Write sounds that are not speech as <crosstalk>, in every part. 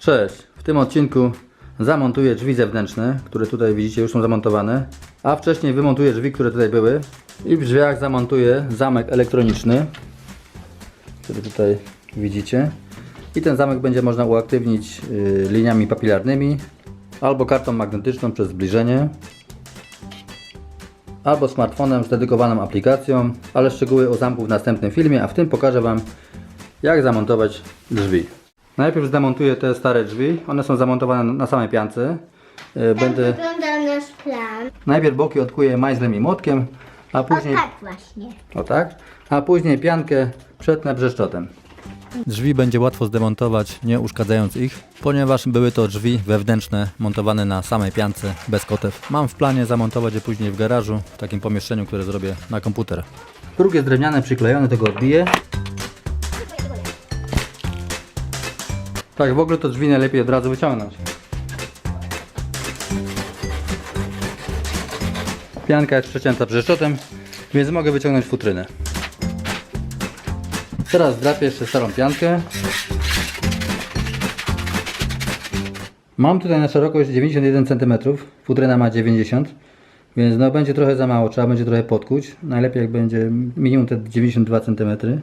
Cześć, w tym odcinku zamontuję drzwi zewnętrzne, które tutaj widzicie już są zamontowane, a wcześniej wymontuję drzwi, które tutaj były. I w drzwiach zamontuję zamek elektroniczny, który tutaj widzicie. I ten zamek będzie można uaktywnić y, liniami papilarnymi albo kartą magnetyczną przez zbliżenie albo smartfonem z dedykowaną aplikacją, ale szczegóły o zamku w następnym filmie, a w tym pokażę Wam jak zamontować drzwi. Najpierw zdemontuję te stare drzwi, one są zamontowane na samej piance. E, Będę Wygląda nasz plan. najpierw boki odkuję majzlem i młotkiem, a O później tak właśnie. o tak, a później piankę przetnę brzeszczotem. Drzwi będzie łatwo zdemontować, nie uszkadzając ich, ponieważ były to drzwi wewnętrzne montowane na samej piance bez kotew. Mam w planie zamontować je później w garażu, w takim pomieszczeniu, które zrobię na komputer. Próg jest drewniany, przyklejony, tego odbiję. Tak, w ogóle to drzwi najlepiej od razu wyciągnąć. Pianka jest przecięta brzeszczotem, więc mogę wyciągnąć futrynę. Teraz drapię jeszcze starą piankę. Mam tutaj na szerokość 91 cm, futryna ma 90 więc no będzie trochę za mało, trzeba będzie trochę podkuć. Najlepiej jak będzie minimum te 92 cm.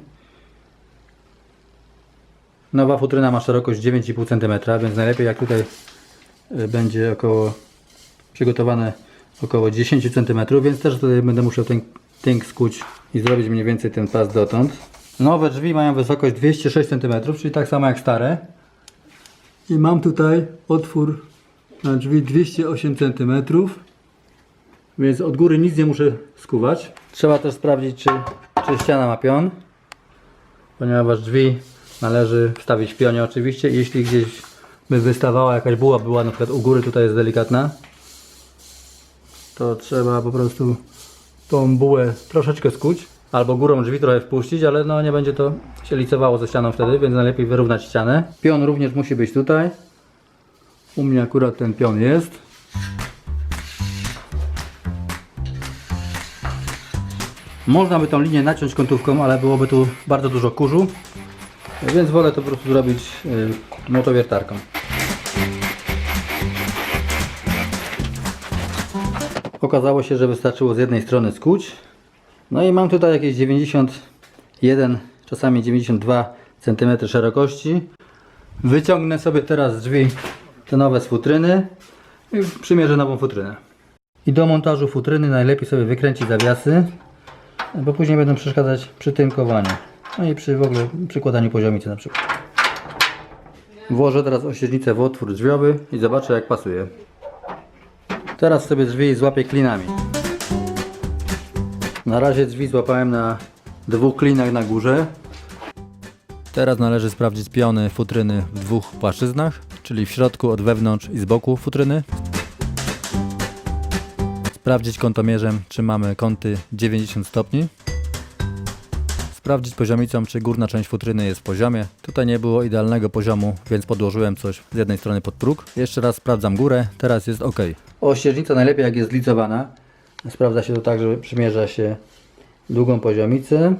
Nowa futryna ma szerokość 9,5 cm, więc najlepiej jak tutaj y, będzie około przygotowane około 10 cm, więc też tutaj będę musiał ten tynk skuć i zrobić mniej więcej ten pas dotąd. Nowe drzwi mają wysokość 206 cm, czyli tak samo jak stare. I mam tutaj otwór na drzwi 208 cm, więc od góry nic nie muszę skuwać. Trzeba też sprawdzić, czy, czy ściana ma pion, ponieważ drzwi należy wstawić pionie oczywiście. Jeśli gdzieś by wystawała jakaś buła, była na przykład u góry, tutaj jest delikatna, to trzeba po prostu tą bułę troszeczkę skuć, albo górą drzwi trochę wpuścić, ale no nie będzie to się licowało ze ścianą wtedy, więc najlepiej wyrównać ścianę. Pion również musi być tutaj. U mnie akurat ten pion jest. Można by tą linię naciąć kątówką, ale byłoby tu bardzo dużo kurzu, więc wolę to po prostu zrobić yy, motowiertarką. Okazało się, że wystarczyło z jednej strony skuć. No i mam tutaj jakieś 91, czasami 92 cm szerokości. Wyciągnę sobie teraz z drzwi te nowe z futryny i przymierzę nową futrynę. I do montażu futryny najlepiej sobie wykręcić zawiasy, bo później będą przeszkadzać przy tynkowaniu. No i przy w ogóle przykładaniu poziomicy na przykład. Włożę teraz ościeżnicę w otwór drzwiowy i zobaczę jak pasuje. Teraz sobie drzwi złapię klinami. Na razie drzwi złapałem na dwóch klinach na górze. Teraz należy sprawdzić piony futryny w dwóch płaszczyznach, czyli w środku od wewnątrz i z boku futryny. Sprawdzić kątomierzem, czy mamy kąty 90 stopni. Sprawdzić poziomicą, czy górna część futryny jest w poziomie. Tutaj nie było idealnego poziomu, więc podłożyłem coś z jednej strony pod próg. Jeszcze raz sprawdzam górę, teraz jest ok. Ościeżnica najlepiej jak jest zlicowana. Sprawdza się to tak, że przymierza się długą poziomicę.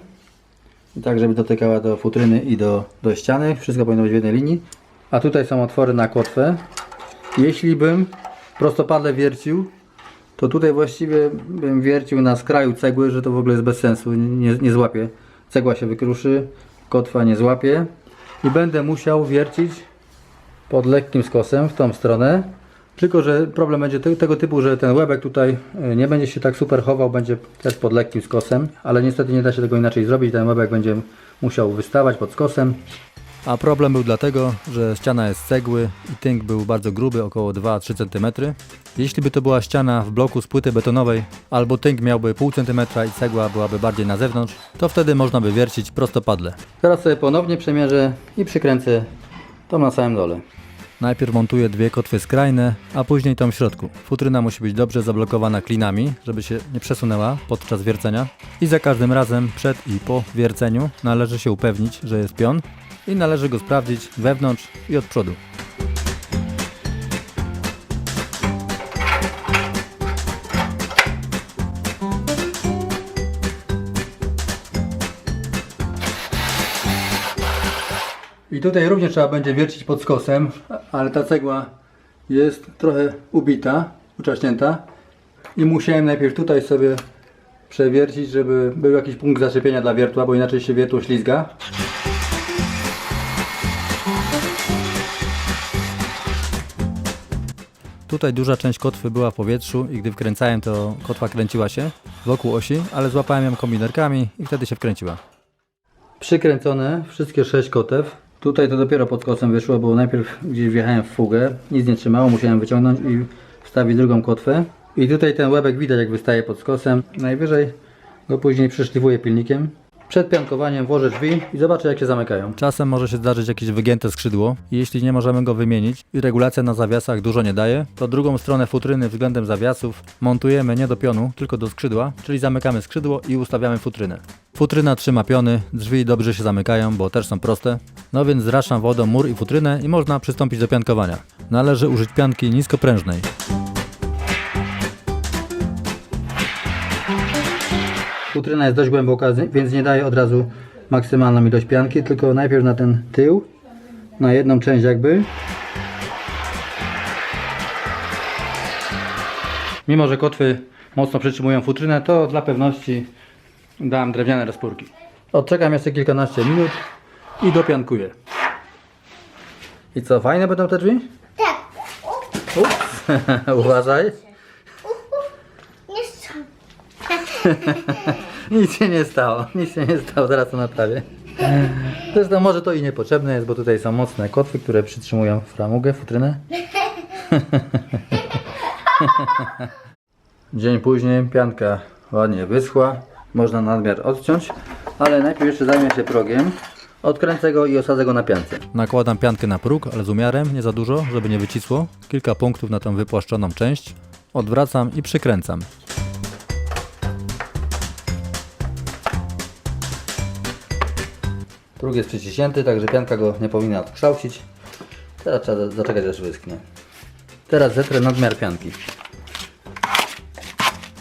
I tak, żeby dotykała do futryny i do, do ściany. Wszystko powinno być w jednej linii. A tutaj są otwory na kotwę. Jeśli bym prostopadle wiercił, to tutaj właściwie bym wiercił na skraju cegły, że to w ogóle jest bez sensu, nie, nie złapie. Cegła się wykruszy, kotwa nie złapie i będę musiał wiercić pod lekkim skosem w tą stronę. Tylko, że problem będzie te, tego typu, że ten łebek tutaj y, nie będzie się tak super chował, będzie też pod lekkim skosem, ale niestety nie da się tego inaczej zrobić, ten łebek będzie musiał wystawać pod skosem. A problem był dlatego, że ściana jest z cegły i tynk był bardzo gruby, około 2-3 cm. Jeśli by to była ściana w bloku z płyty betonowej, albo tynk miałby pół centymetra i cegła byłaby bardziej na zewnątrz, to wtedy można by wiercić prostopadle. Teraz sobie ponownie przemierzę i przykręcę tą na samym dole. Najpierw montuję dwie kotwy skrajne, a później tą w środku. Futryna musi być dobrze zablokowana klinami, żeby się nie przesunęła podczas wiercenia. I za każdym razem przed i po wierceniu należy się upewnić, że jest pion i należy go sprawdzić wewnątrz i od przodu. I tutaj również trzeba będzie wiercić pod skosem, ale ta cegła jest trochę ubita, uczaśnięta i musiałem najpierw tutaj sobie przewiercić, żeby był jakiś punkt zaczepienia dla wiertła, bo inaczej się wiertło ślizga. Tutaj duża część kotwy była w powietrzu i gdy wkręcałem to kotwa kręciła się wokół osi, ale złapałem ją kombinerkami i wtedy się wkręciła. Przykręcone wszystkie sześć kotew. Tutaj to dopiero pod kosem wyszło, bo najpierw gdzieś wjechałem w fugę, nic nie trzymało, musiałem wyciągnąć i wstawić drugą kotwę. I tutaj ten łebek widać jak wystaje pod skosem. Najwyżej go później przyszlifuję pilnikiem. Przed piankowaniem włożę drzwi i zobaczę jak się zamykają. Czasem może się zdarzyć jakieś wygięte skrzydło i jeśli nie możemy go wymienić i regulacja na zawiasach dużo nie daje, to drugą stronę futryny względem zawiasów montujemy nie do pionu, tylko do skrzydła, czyli zamykamy skrzydło i ustawiamy futrynę. Futryna trzyma piony, drzwi dobrze się zamykają, bo też są proste. No więc zraszam wodą mur i futrynę i można przystąpić do piankowania. Należy użyć pianki niskoprężnej. Futryna jest dość głęboka, więc nie daje od razu maksymalną ilość pianki, tylko najpierw na ten tył, na jedną część jakby. Mimo, że kotwy mocno przytrzymują futrynę, to dla pewności dam drewniane rozpórki. Odczekam jeszcze kilkanaście minut i dopiankuję. I co, fajne będą te drzwi? Tak. Ups. <laughs> Uważaj. Nie chcę. <laughs> Nic się nie stało, nic się nie stało, zaraz to naprawię. Zresztą może to i niepotrzebne jest, bo tutaj są mocne kotwy, które przytrzymują framugę, futrynę. <laughs> Dzień później pianka ładnie wyschła, można nadmiar odciąć, ale najpierw jeszcze zajmę się progiem. Odkręcę go i osadzę go na piance. Nakładam piankę na próg, ale z umiarem, nie za dużo, żeby nie wycisło. Kilka punktów na tą wypłaszczoną część. Odwracam i przykręcam. Próg jest przyciśnięty, także pianka go nie powinna odkształcić. Teraz trzeba zaczekać aż wyschnie. Teraz zetrę nadmiar pianki.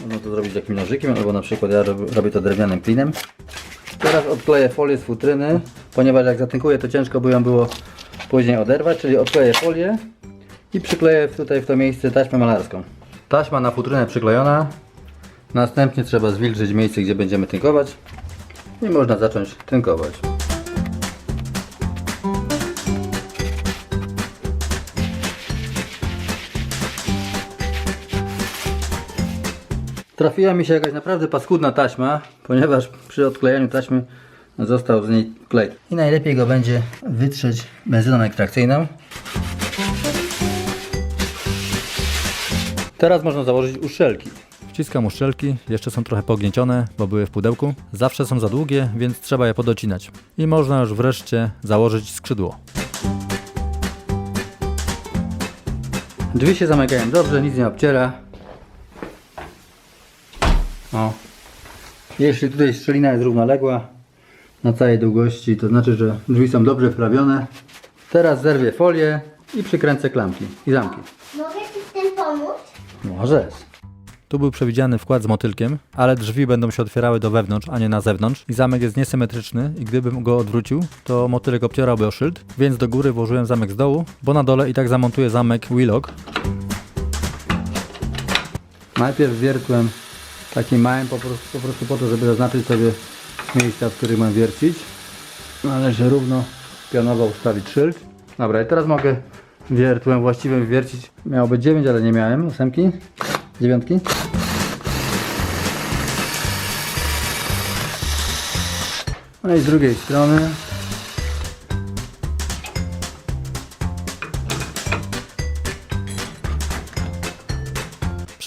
Można to zrobić jakimś nożykiem, albo na przykład ja rob- robię to drewnianym klinem. Teraz odkleję folię z futryny, ponieważ jak zatynkuję to ciężko by ją było później oderwać, czyli odkleję folię i przykleję tutaj w to miejsce taśmę malarską. Taśma na futrynę przyklejona. Następnie trzeba zwilżyć miejsce, gdzie będziemy tynkować i można zacząć tynkować. Trafiła mi się jakaś naprawdę paskudna taśma, ponieważ przy odklejaniu taśmy został z niej klej. I najlepiej go będzie wytrzeć benzyną ekstrakcyjną. Teraz można założyć uszczelki. Wciskam uszczelki, jeszcze są trochę pogniecione, bo były w pudełku. Zawsze są za długie, więc trzeba je podocinać. I można już wreszcie założyć skrzydło. Drzwi się zamykają dobrze, nic nie obciera. O. Jeśli tutaj szczelina jest równoległa na całej długości, to znaczy, że drzwi są dobrze wprawione. Teraz zerwię folię i przykręcę klamki i zamki. Mogę ci w tym pomóc? Możesz. Tu był przewidziany wkład z motylkiem, ale drzwi będą się otwierały do wewnątrz, a nie na zewnątrz. I zamek jest niesymetryczny i gdybym go odwrócił, to motylek obcierałby o szyld, więc do góry włożyłem zamek z dołu, bo na dole i tak zamontuję zamek Willock. Najpierw wiertłem takim małym po prostu, po prostu po to, żeby zaznaczyć sobie miejsca, w których mam wiercić. Należy równo pionowo ustawić szyld. Dobra, i teraz mogę wiertłem właściwym wiercić. Miało być 9, ale nie miałem. Ósemki? Dziewiątki? No i z drugiej strony.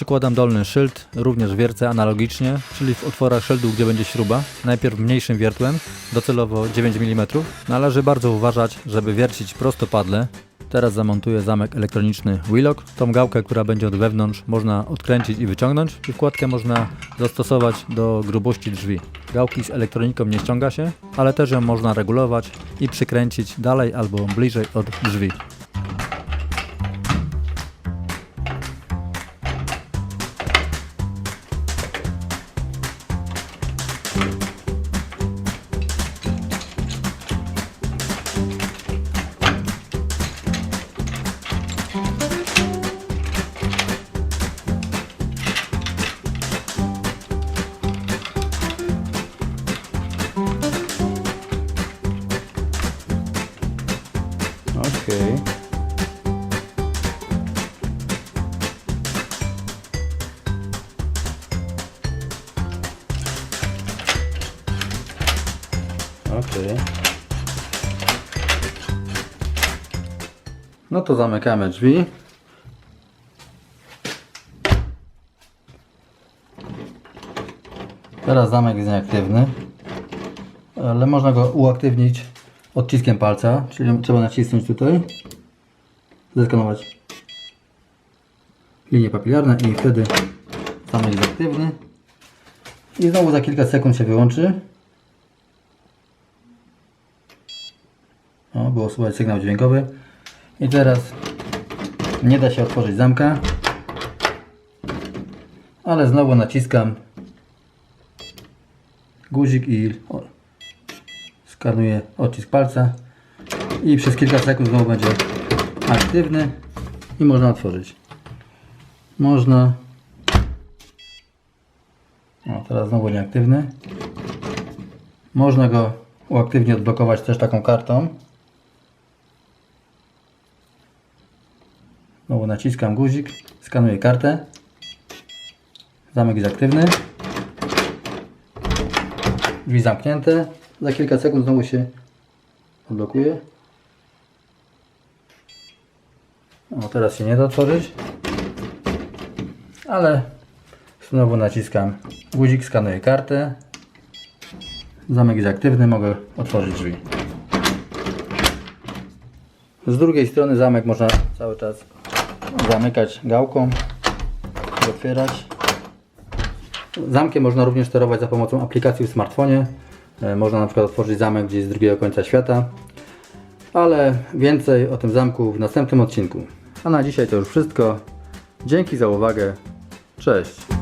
Przykładam dolny szyld, również wiercę analogicznie, czyli w otworach szyldu, gdzie będzie śruba. Najpierw mniejszym wiertłem, docelowo 9 mm. Należy bardzo uważać, żeby wiercić prostopadle. Teraz zamontuję zamek elektroniczny Willock. Tą gałkę, która będzie od wewnątrz, można odkręcić i wyciągnąć. I wkładkę można zastosować do grubości drzwi. Gałki z elektroniką nie ściąga się, ale też ją można regulować i przykręcić dalej albo bliżej od drzwi. Okej. Okej. No to zamykamy drzwi. Teraz zamek jest nieaktywny, ale można go uaktywnić odciskiem palca, czyli trzeba nacisnąć tutaj, zeskanować linie papilarne i wtedy zamek jest aktywny. I znowu za kilka sekund się wyłączy. O, było słychać sygnał dźwiękowy. I teraz nie da się otworzyć zamka, ale znowu naciskam guzik i skanuję odcisk palca i przez kilka sekund znowu będzie aktywny i można otworzyć. Można. O, teraz znowu nieaktywny. Można go uaktywnie odblokować też taką kartą. Znowu naciskam guzik, skanuję kartę. Zamek jest aktywny. Drzwi zamknięte. Za kilka sekund znowu się odblokuje. O, teraz się nie da otworzyć. Ale znowu naciskam guzik, skanuję kartę. Zamek jest aktywny, mogę otworzyć drzwi. Z drugiej strony zamek można cały czas zamykać gałką otwierać. Zamkiem można również sterować za pomocą aplikacji w smartfonie. E, Można na przykład otworzyć zamek gdzieś z drugiego końca świata. Ale więcej o tym zamku w następnym odcinku. A na dzisiaj to już wszystko. Dzięki za uwagę. Cześć.